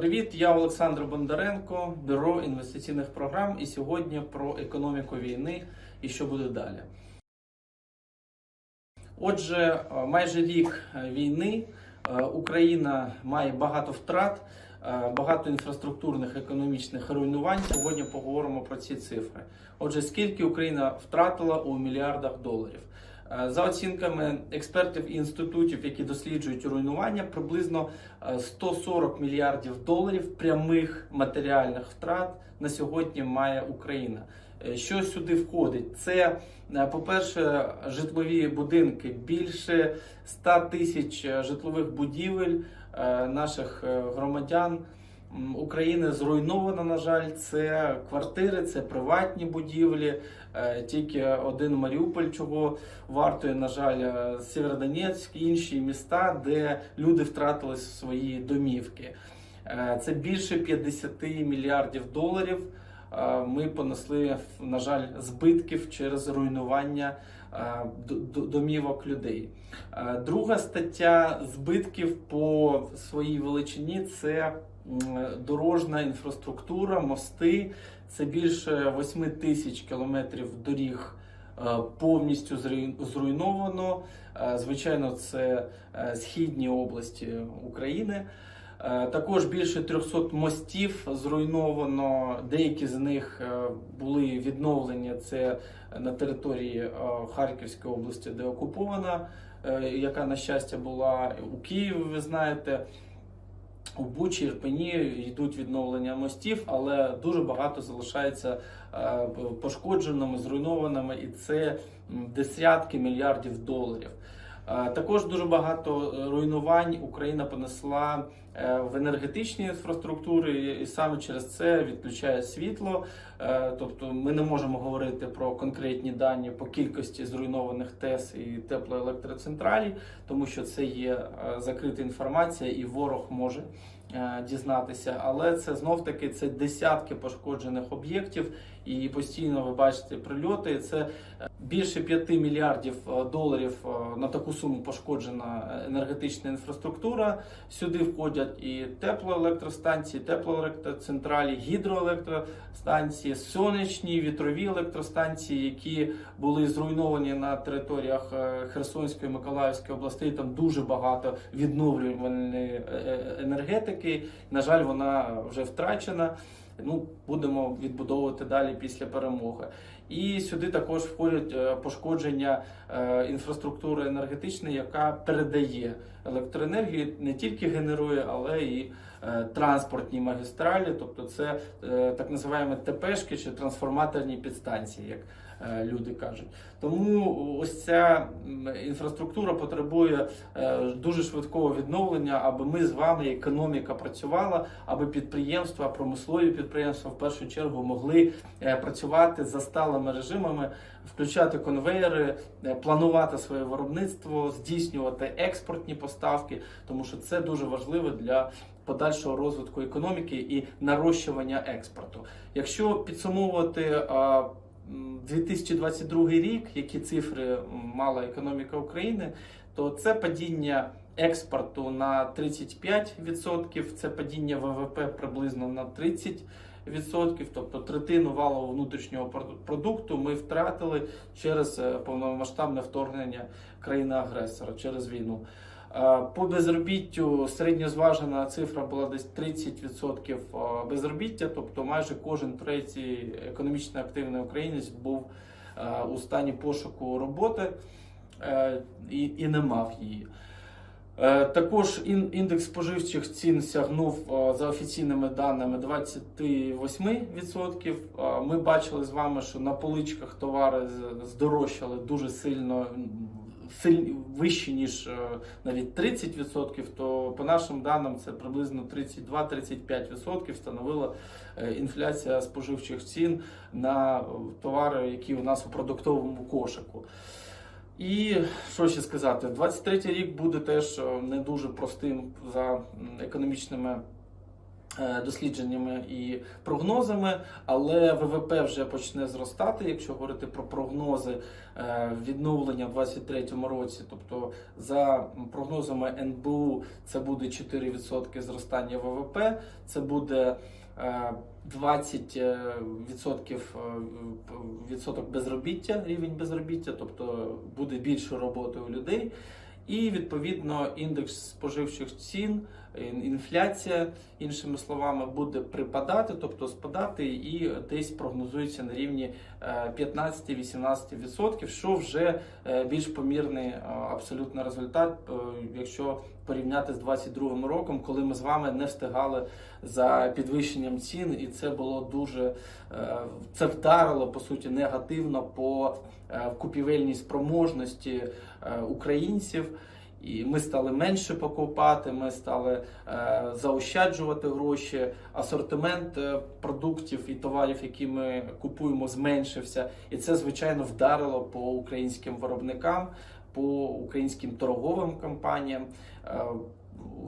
Привіт, я Олександр Бондаренко, бюро інвестиційних програм. І сьогодні про економіку війни і що буде далі. Отже, е, майже рік е, війни е, Україна має багато втрат, багато інфраструктурних економічних руйнувань. Сьогодні поговоримо про ці цифри. Отже, скільки Україна втратила у мільярдах доларів? Е, За оцінками експертів і інститутів, які досліджують руйнування, приблизно е, 140 мільярдів доларів прямих матеріальних втрат на сьогодні має Україна. Е, Що сюди входить? Це, е, по-перше, житлові будинки. Більше 100 тисяч е, житлових будівель е, наших е, громадян. України зруйновано, на жаль, це квартири, це приватні будівлі. Е, Тільки один Маріуполь, чого вартує, на жаль, е, Сєвєродонецьк, інші міста, де люди втратили свої домівки. Е, Це більше 50 мільярдів доларів. Ми понесли, на жаль, збитків через руйнування домівок людей. Друга стаття збитків по своїй величині це дорожна інфраструктура, мости. Це більше 8 тисяч кілометрів доріг е, повністю зруйновано. Е, Звичайно, це е, східні області України. Також більше 300 мостів зруйновано. Деякі з них були відновлені. Це на території Харківської області, де окупована, яка на щастя була у Києві. Ви знаєте. У Бучі, Ірпені йдуть відновлення мостів, але дуже багато залишається е, пошкодженими, зруйнованими, і це десятки мільярдів доларів. Е, Також дуже багато е, руйнувань Україна понесла е, в енергетичній інфраструктурі, і саме через це відключає світло. Тобто ми не можемо говорити про конкретні дані по кількості зруйнованих ТЕС і теплоелектроцентралей, тому що це є закрита інформація, і ворог може дізнатися. Але це знов таки це десятки пошкоджених об'єктів, і постійно ви бачите прильоти. Це е, більше 5 мільярдів е, доларів е, на таку суму пошкоджена енергетична інфраструктура. Сюди входять і теплоелектростанції, теплоелектроцентралі, гідроелектростанції, сонячні вітрові електростанції, які були зруйновані на територіях Херсонської Миколаївської областей. Там дуже багато відновлювальної енергетики. На жаль, вона вже втрачена. Ну, будемо відбудовувати далі після перемоги. І сюди також входять е, пошкодження е, інфраструктури енергетичної, яка передає електроенергію, не тільки генерує, але і е, транспортні магістралі, тобто це так називаємо ТПшки чи трансформаторні підстанції, як люди кажуть. Тому ось ця інфраструктура потребує е, дуже швидкого відновлення, аби ми з вами, економіка працювала, аби підприємства, промислові підприємства в першу чергу могли е, працювати за сталими режимами, включати конвейери, е, планувати своє виробництво, здійснювати експортні поставки, тому що це дуже важливо для подальшого розвитку економіки і нарощування експорту. Якщо підсумовувати 2022 рік, які цифри мала економіка України, то це падіння експорту на 35%, це падіння ВВП приблизно на 30%, тобто третину валового внутрішнього продукту ми втратили через е, повномасштабне вторгнення країни-агресора через війну. Е, По безробіттю середньозважена цифра була десь 30% е, безробіття, тобто майже кожен третій економічно активний українець був е, у стані пошуку роботи і, і не мав її. Також індекс споживчих цін сягнув за офіційними даними 28%. Е, Ми бачили з вами, що на поличках товари здорожчали дуже сильно, м, силь- вище ніж е, навіть 30%. То по нашим даним це приблизно 32-35% становила е, інфляція споживчих цін на е, товари, які у нас у продуктовому кошику. І що ще сказати, 23 рік буде теж не дуже простим за економічними дослідженнями і прогнозами, але ВВП вже почне зростати, якщо говорити про прогнози е, відновлення в 2023 році. Тобто, за прогнозами НБУ, це буде 4% зростання ВВП, це буде е, 20 е, відсотків е, відсоток безробіття, рівень безробіття, тобто буде більше роботи у людей. І відповідно індекс споживчих цін, ін- інфляція, іншими словами, буде припадати, тобто спадати, і десь прогнозується на рівні е, 15-18%, що вже е, більш помірний е, абсолютно результат, е, якщо порівняти з 2022 роком, коли ми з вами не встигали за підвищенням цін, і це було дуже е, це вдарило по суті негативно по е, купівельній спроможності е, українців. І ми стали менше покупати, ми стали е, заощаджувати гроші. Асортимент е, продуктів і товарів, які ми купуємо, зменшився. І це звичайно вдарило по українським виробникам, по українським торговим компаніям. Е,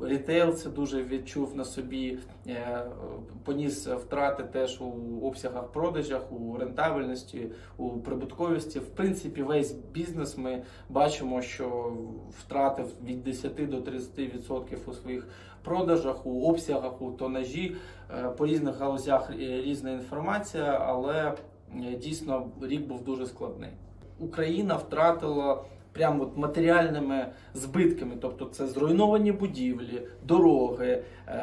Рітейл це дуже відчув на собі, е, поніс втрати теж у обсягах продажах, у рентабельності, у прибутковості. В принципі, весь бізнес ми бачимо, що втратив від 10 до 30% у своїх продажах, у обсягах, у тонажі. Е, По різних галузях різна інформація, але е, дійсно рік був дуже складний. Україна втратила прямо от матеріальними збитками, тобто це зруйновані будівлі, дороги,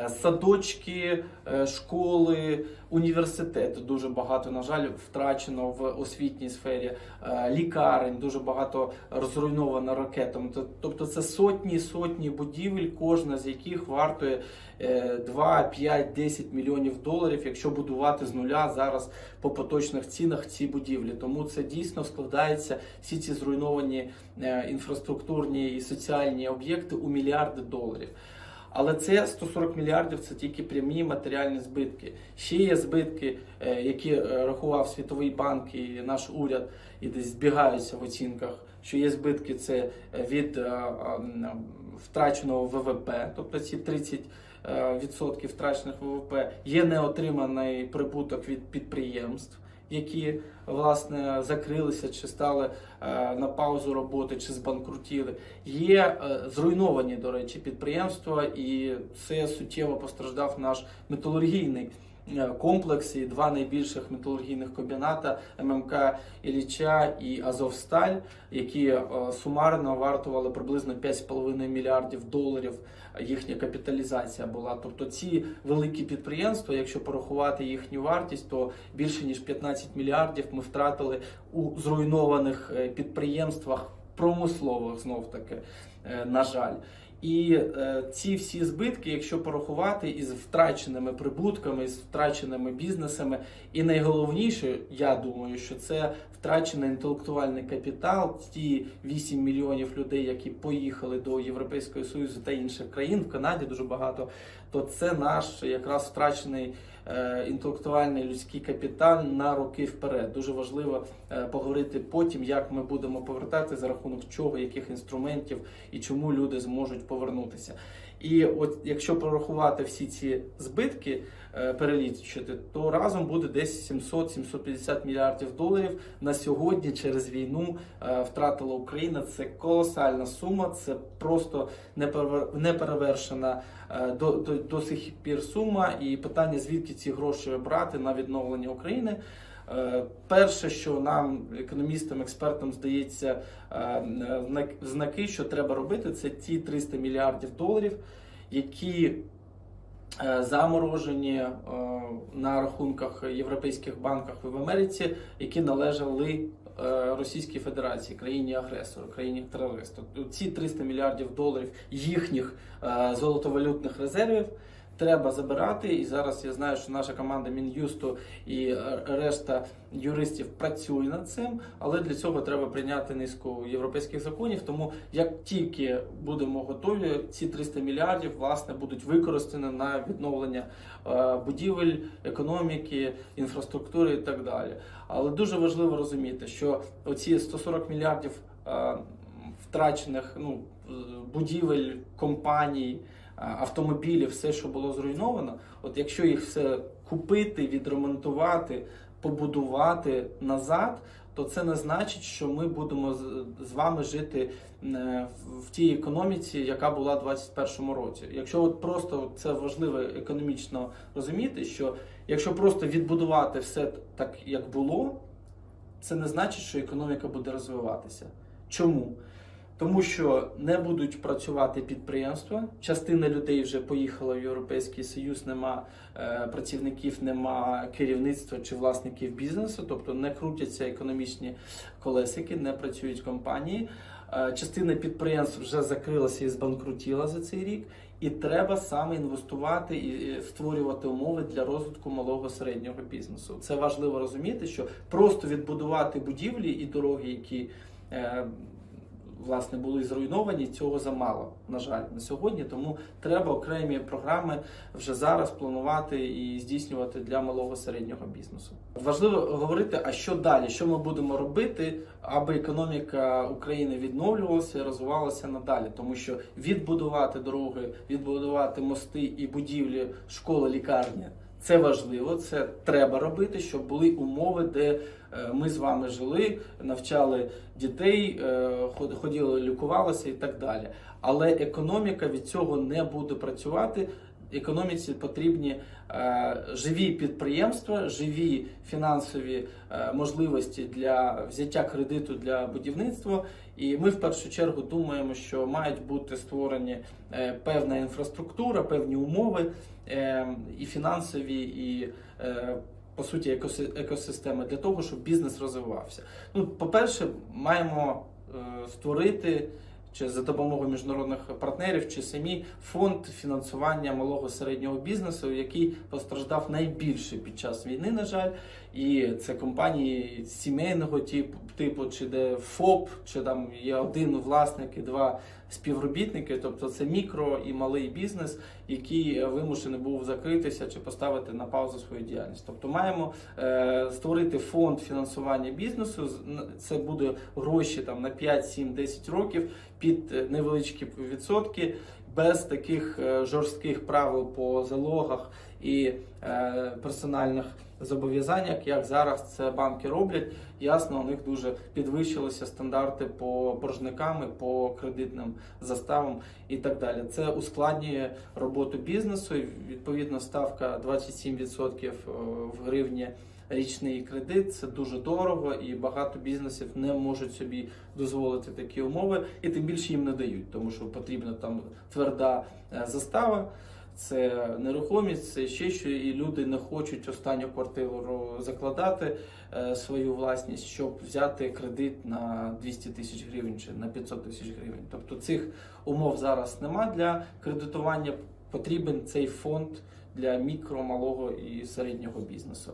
садочки, е, школи, університети. Дуже багато, на жаль, втрачено в освітній сфері, е, лікарень, дуже багато розруйновано ракетами. Тобто це сотні сотні будівель, кожна з яких вартує е, 2, 5, 10 мільйонів доларів, якщо будувати з нуля зараз по поточних цінах ці будівлі. Тому це дійсно складається всі ці зруйновані е, інфраструктурні і соціальні об'єкти у мільярди доларів. Але це 140 мільярдів це тільки прямі матеріальні збитки. Ще є збитки, е, які е, рахував Світовий банк і наш уряд, і десь збігаються в оцінках. Що є збитки це е, від втраченого ВВП, тобто ці 30 е, відсотків втрачених ВВП, є неотриманий прибуток від підприємств, які власне закрилися чи стали е, на паузу роботи, чи збанкрутіли. Є е, зруйновані, до речі, підприємства, і це суттєво постраждав наш металургійний. Е, Комплекс і два найбільших металургійних комбіната ММК Ілліча і Азовсталь, які е, сумарно вартували приблизно 5,5 мільярдів доларів. Їхня капіталізація була. Тобто ці великі підприємства, якщо порахувати їхню вартість, то більше ніж 15 мільярдів ми втратили у зруйнованих е, підприємствах промислових, знов таки, е, на жаль. І е, ці всі збитки, якщо порахувати із втраченими прибутками, з втраченими бізнесами, і найголовніше, я думаю, що це втрачений інтелектуальний капітал, ті 8 мільйонів людей, які поїхали до Європейського Союзу та інших країн, в Канаді дуже багато, то це наш якраз втрачений е, інтелектуальний людський капітал на роки вперед. Дуже важливо е, поговорити потім, як ми будемо повертати, за рахунок чого, яких інструментів і чому люди зможуть повернутися. І от якщо прорахувати всі ці збитки, е, перелічити, то разом буде десь 700-750 мільярдів доларів на сьогодні через війну е, втратила Україна. Це колосальна сума, це просто неперевер- неперевершена е, до, до, до сих пір сума. І питання, звідки ці гроші брати на відновлення України. Е, Перше, що нам, економістам, експертам, здається, е, знаки, що треба робити, це ті 300 мільярдів доларів, які е, заморожені на рахунках європейських банках в Америці, які належали Російській Федерації, країні агресору, країні терористу. Ці 300 мільярдів доларів їхніх золотовалютних резервів. Треба забирати, і зараз я знаю, що наша команда Мін'юсту і е, решта юристів працює над цим, але для цього треба прийняти низку європейських законів. Тому як тільки будемо готові, ці 300 мільярдів власне будуть використані на відновлення е, будівель, економіки, інфраструктури і так далі. Але дуже важливо розуміти, що оці 140 мільярдів е, втрачених ну, будівель, компаній. Автомобілі, все, що було зруйновано, от якщо їх все купити, відремонтувати, побудувати назад, то це не значить, що ми будемо з- вами жити е, в тій економіці, яка була у 2021 році. Якщо от просто це важливо економічно розуміти, що якщо просто відбудувати все так, як було, це не значить, що економіка буде розвиватися. Чому? Тому що не будуть працювати підприємства. Частина людей вже поїхала в Європейський Союз, нема е, працівників, нема керівництва чи власників бізнесу, тобто не крутяться економічні колесики, не працюють компанії. Е, частина підприємств вже закрилася і збанкрутіла за цей рік. І треба саме інвестувати і створювати умови для розвитку малого середнього бізнесу. Це важливо розуміти, що просто відбудувати будівлі і дороги, які е, власне були зруйновані, цього замало, на жаль, на сьогодні. Тому треба окремі програми вже зараз планувати і здійснювати для малого середнього бізнесу. Важливо говорити, а що далі, що ми будемо робити, аби економіка України відновлювалася і розвивалася надалі, тому що відбудувати дороги, відбудувати мости і будівлі, школи, лікарні. Це важливо, це треба робити, щоб були умови, де е, ми з вами жили, навчали дітей, е, ходили, лікувалися і так далі. Але економіка від цього не буде працювати. Економіці потрібні е, живі підприємства, живі фінансові можливості для взяття кредиту для будівництва. І ми в першу чергу думаємо, що мають бути створені е, певна інфраструктура, певні умови е, і фінансові, і е, по суті екоси- екосистеми для того, щоб бізнес розвивався. Ну, по-перше, маємо е, створити чи за допомогою міжнародних партнерів, чи самі фонд фінансування малого середнього бізнесу, який постраждав найбільше під час війни, на жаль, і це компанії сімейного типу, типу чи де ФОП, чи там є один власник і два співробітники, тобто це мікро і малий бізнес, який вимушений був закритися чи поставити на паузу свою діяльність. Тобто маємо е, створити фонд фінансування бізнесу. Це буде гроші там на 5, 7, 10 років під е, невеличкі відсотки, без таких е, жорстких правил по залогах і е, персональних зобов'язаннях, як зараз це банки роблять. Ясно, у них дуже підвищилися стандарти по боржникам, по кредитним заставам і так далі. Це ускладнює роботу бізнесу. Відповідно, ставка 27% в гривні. Річний кредит це дуже дорого, і багато бізнесів не можуть собі дозволити такі умови, і тим більше їм не дають, тому що потрібна там тверда е, застава. Це нерухомість, це ще що, і люди не хочуть останню квартиру закладати е, свою власність, щоб взяти кредит на 200 тисяч гривень чи на 500 тисяч гривень. Тобто цих умов зараз нема для кредитування. Потрібен цей фонд для мікро, малого і середнього бізнесу.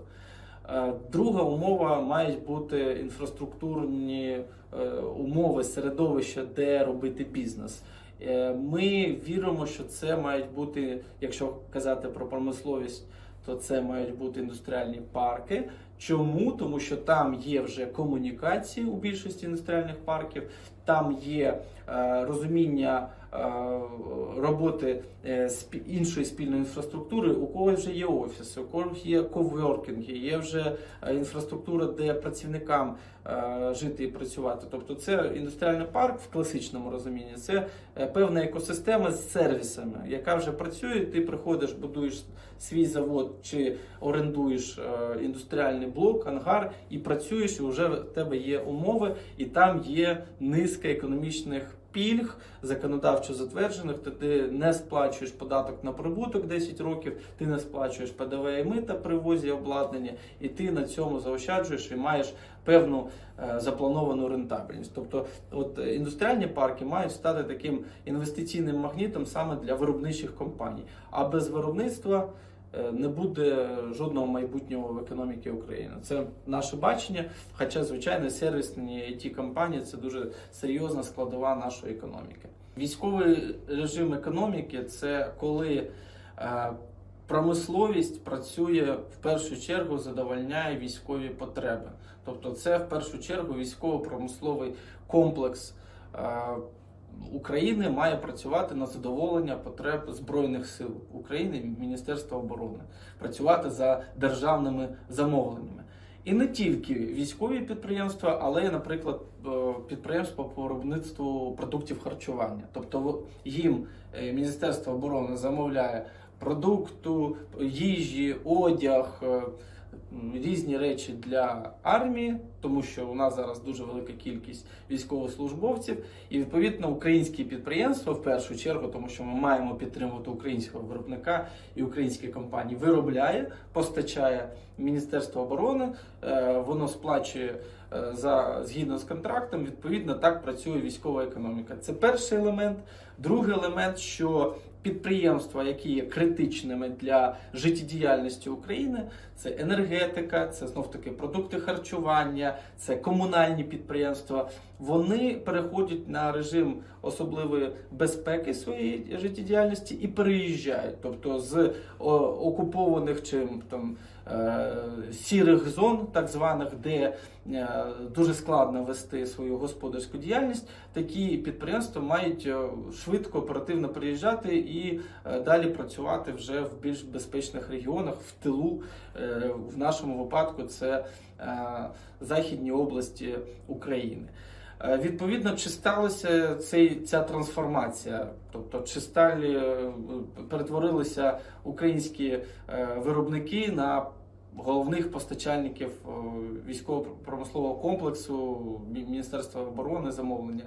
Е, Друга умова мають бути інфраструктурні е, умови, середовища, де робити бізнес. Е, Ми віримо, що це мають бути, якщо казати про промисловість, то це мають бути індустріальні парки. Чому? Тому що там є вже комунікації у більшості індустріальних парків, там є е, розуміння роботи е, спі- іншої спільної інфраструктури. У когось вже є офіси, у когось є ковворкінги, є вже е, інфраструктура, де працівникам е, жити і працювати. Тобто, це індустріальний парк в класичному розумінні. Це е, певна екосистема з сервісами, яка вже працює. Ти приходиш, будуєш свій завод чи орендуєш е, індустріальний блок, ангар і працюєш, і вже в тебе є умови, і там є низка економічних. Пільг законодавчо затверджених, то ти не сплачуєш податок на прибуток 10 років, ти не сплачуєш ПДВ і мита при ввозі обладнання, і ти на цьому заощаджуєш і маєш певну е, заплановану рентабельність. Тобто, от е, індустріальні парки мають стати таким інвестиційним магнітом саме для виробничих компаній. А без виробництва не буде жодного майбутнього в економіці України. Це наше бачення. Хоча, звичайно, сервісні it компанії це дуже серйозна складова нашої економіки. Військовий режим економіки це коли е, промисловість працює в першу чергу, задовольняє військові потреби. Тобто, це в першу чергу військово-промисловий комплекс. України має працювати на задоволення потреб Збройних сил України, Міністерства оборони, працювати за державними замовленнями. І не тільки військові підприємства, але й, наприклад, е, підприємства по виробництву продуктів харчування. Тобто їм е, Міністерство оборони замовляє продукту, їжі, одяг, е, різні речі для армії, тому що у нас зараз дуже велика кількість військовослужбовців, і відповідно українські підприємства в першу чергу, тому що ми маємо підтримувати українського виробника і українські компанії, виробляє, постачає Міністерство оборони, е, воно сплачує е, за згідно з контрактом. Відповідно, так працює військова економіка. Це перший елемент. Другий елемент, що підприємства, які є критичними для життєдіяльності України, це енергетика, це знов таки продукти харчування, це комунальні підприємства. Вони переходять на режим особливої безпеки своєї життєдіяльності і переїжджають, тобто з окупованих чим там сірих зон, так званих, де е, дуже складно вести свою господарську діяльність. Такі підприємства мають е, швидко оперативно приїжджати і е, далі працювати вже в більш безпечних регіонах в тилу. Е, В нашому випадку це е, західні області України. Е, Відповідно, чи сталася цей, ця трансформація? Тобто, чи стали е, перетворилися українські е, виробники на головних постачальників військово-промислового комплексу Міністерства оборони замовлення?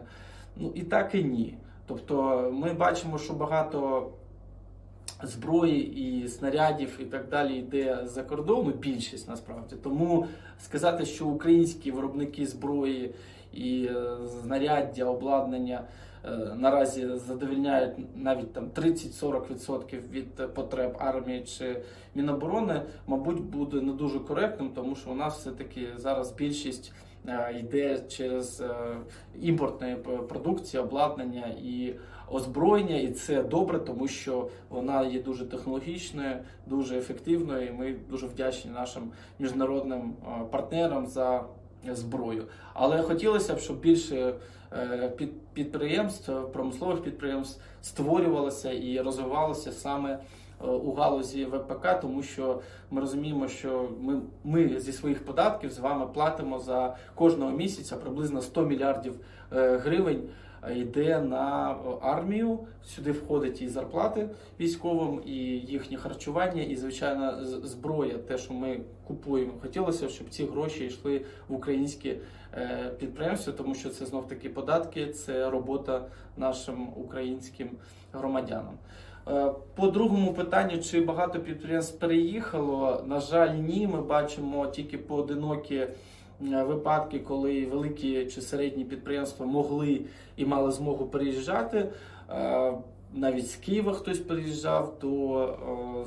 Ну і так і ні. Тобто, ми бачимо, що багато зброї і снарядів і так далі йде за кордону, більшість насправді. Тому сказати, що українські виробники зброї і е, знаряддя, обладнання е, наразі задовільняють навіть там 30-40% від потреб армії чи Міноборони, мабуть, буде не дуже коректним, тому що у нас все-таки зараз більшість е, йде через е, імпортної продукції, обладнання і озброєння, і це добре, тому що вона є дуже технологічною, дуже ефективною. І ми дуже вдячні нашим міжнародним партнерам за зброю. Але хотілося б, щоб більше е, під- підприємств, промислових підприємств створювалося і розвивалося саме е, у галузі ВПК, тому що ми розуміємо, що ми, ми зі своїх податків з вами платимо за кожного місяця приблизно 100 мільярдів е, гривень. Е, Йде на е, армію, сюди входить і зарплати військовим, і їхнє харчування, і звичайно зброя, те, що ми купуємо. Хотілося, щоб ці гроші йшли в українські е, підприємства, тому що це знов таки податки, це робота нашим українським громадянам. По другому питанню, чи багато підприємств переїхало, на жаль, ні. Ми бачимо тільки поодинокі випадки, коли великі чи середні підприємства могли і мали змогу переїжджати. Е, Навіть з Києва хтось приїжджав до е,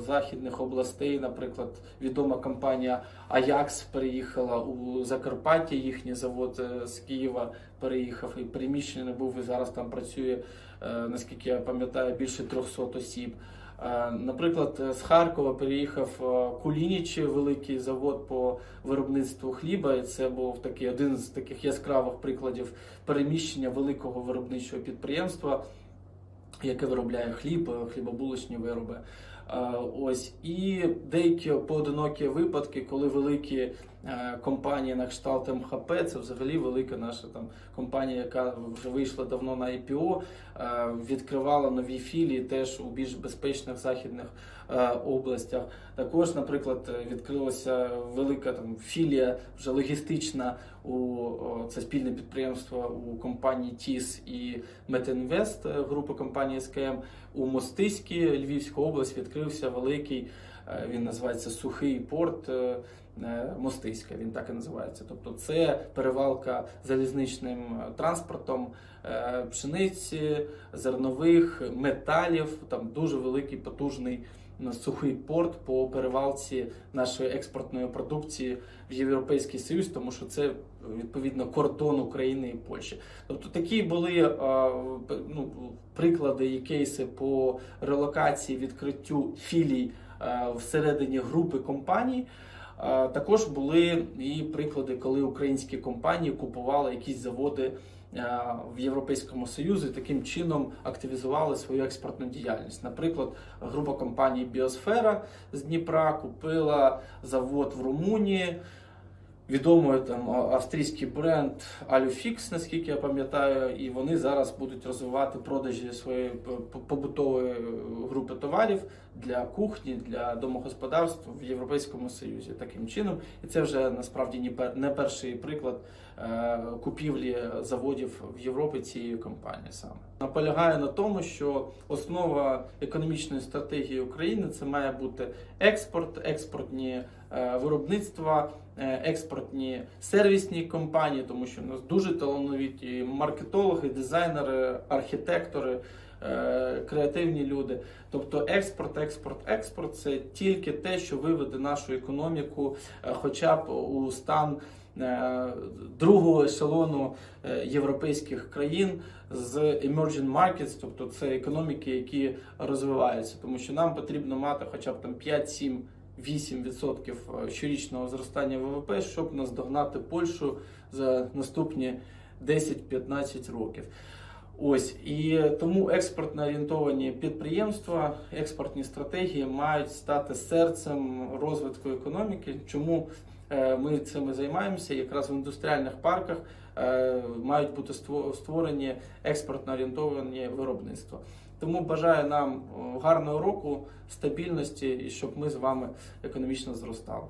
західних областей. Наприклад, відома компанія Аякс переїхала у Закарпаття. Їхній завод е, з Києва переїхав і переміщений був і зараз там працює, е, наскільки я пам'ятаю, більше 300 осіб. Е, Наприклад, з Харкова переїхав е, Кулініч, великий завод по виробництву хліба. І це був такий один з таких яскравих прикладів переміщення великого виробничого підприємства, яке виробляє хліб, е, хлібобулочні вироби. Ось і деякі поодинокі випадки, коли великі компанії на кшталт МХП, це взагалі велика наша там компанія, яка вже вийшла давно на IPO, е, відкривала нові філії теж у більш безпечних західних е, областях. Також, наприклад, е, відкрилася велика там філія вже логістична у це спільне підприємство у компанії ТІС і Метінвест, е, групи компанії СКМ. У Мостиській Львівська область відкрився великий, е, він називається Сухий порт е, е, Мостиська. Він так і називається. Тобто це перевалка залізничним е, транспортом е, пшениці, зернових, металів. Там дуже великий потужний сухий порт по перевалці нашої експортної продукції в Європейський Союз, тому що це відповідно кордон України і Польщі. Тобто такі були е, ну, приклади і кейси по релокації, відкриттю філій е, всередині групи компаній. Е, Також були і приклади, коли українські компанії купували якісь заводи е, в Європейському Союзі таким чином активізували свою експортну діяльність. Наприклад, група компаній Біосфера з Дніпра купила завод в Румунії. Відомий там австрійський бренд Alufix, наскільки я пам'ятаю, і вони зараз будуть розвивати продажі своєї п- побутової групи товарів для кухні, для домогосподарств в Європейському Союзі. Таким чином, і це вже насправді не пер- не перший приклад е, купівлі заводів в Європі цієї компанії саме. Наполягає на тому, що основа економічної стратегії України це має бути експорт, експортні е, виробництва, е, експортні сервісні компанії, тому що у нас дуже талановиті маркетологи, дизайнери, архітектори. е, Креативні люди, тобто експорт, експорт, експорт це тільки те, що виведе нашу економіку, е, хоча б у стан е, другого ешелону е, європейських країн з emerging markets, тобто це економіки, які розвиваються, тому що нам потрібно мати хоча б там 5-7 8% щорічного зростання ВВП, щоб наздогнати Польщу за наступні 10-15 років. Ось і тому експортно орієнтовані підприємства, експортні стратегії мають стати серцем розвитку економіки. Чому е, ми цим займаємося? Якраз в індустріальних парках е, мають бути створені експортно орієнтовані виробництва. Тому бажаю нам е, гарного року, стабільності і щоб ми з вами економічно зростали.